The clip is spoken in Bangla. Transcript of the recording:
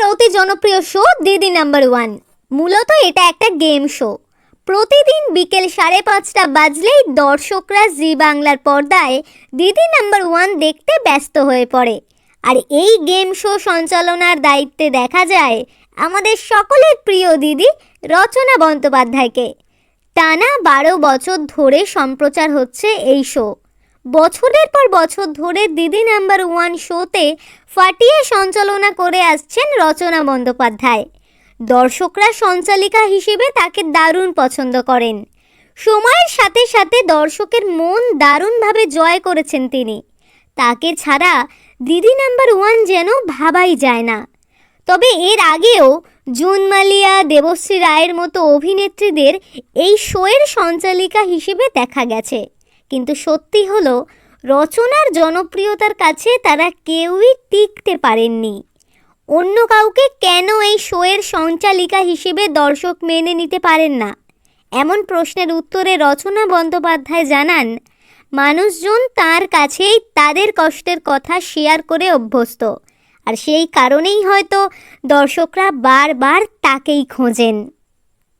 বাংলার অতি জনপ্রিয় শো দিদি নাম্বার ওয়ান মূলত এটা একটা গেম শো প্রতিদিন বিকেল সাড়ে পাঁচটা বাজলেই দর্শকরা জি বাংলার পর্দায় দিদি নাম্বার ওয়ান দেখতে ব্যস্ত হয়ে পড়ে। আর এই গেম শো সঞ্চালনার দায়িত্বে দেখা যায় আমাদের সকলের প্রিয় দিদি রচনা বন্দ্যোপাধ্যায়কে। টানা বারো বছর ধরে সম্প্রচার হচ্ছে এই শো বছরের পর বছর ধরে দিদি নাম্বার ওয়ান শোতে ফাটিয়ে সঞ্চালনা করে আসছেন রচনা বন্দ্যোপাধ্যায়। দর্শকরা সঞ্চালিকা হিসেবে তাকে দারুণ পছন্দ করেন। সময়ের সাথে সাথে দর্শকের মন দারুণভাবে জয় করেছেন তিনি। তাকে ছাড়া দিদি নাম্বার ওয়ান যেন ভাবাই যায় না। তবে এর আগেও জুন মালিয়া দেবশ্রী রায়ের মতো অভিনেত্রীদের এই শোয়ের সঞ্চালিকা হিসেবে দেখা গেছে। কিন্তু সত্যি হলো, রচনার জনপ্রিয়তার কাছে তারা কেউই টিকতে পারেননি। অন্য কাউকে কেন এই শোয়ের সঞ্চালিকা হিসেবে দর্শক মেনে নিতে পারেন না? এমন প্রশ্নের উত্তরে রচনা বন্দ্যোপাধ্যায় জানান, মানুষজন তার কাছেই তাদের কষ্টের কথা শেয়ার করে অভ্যস্ত। আর সেই কারণেই হয়তো দর্শকরা বারবার তাকেই খোঁজেন।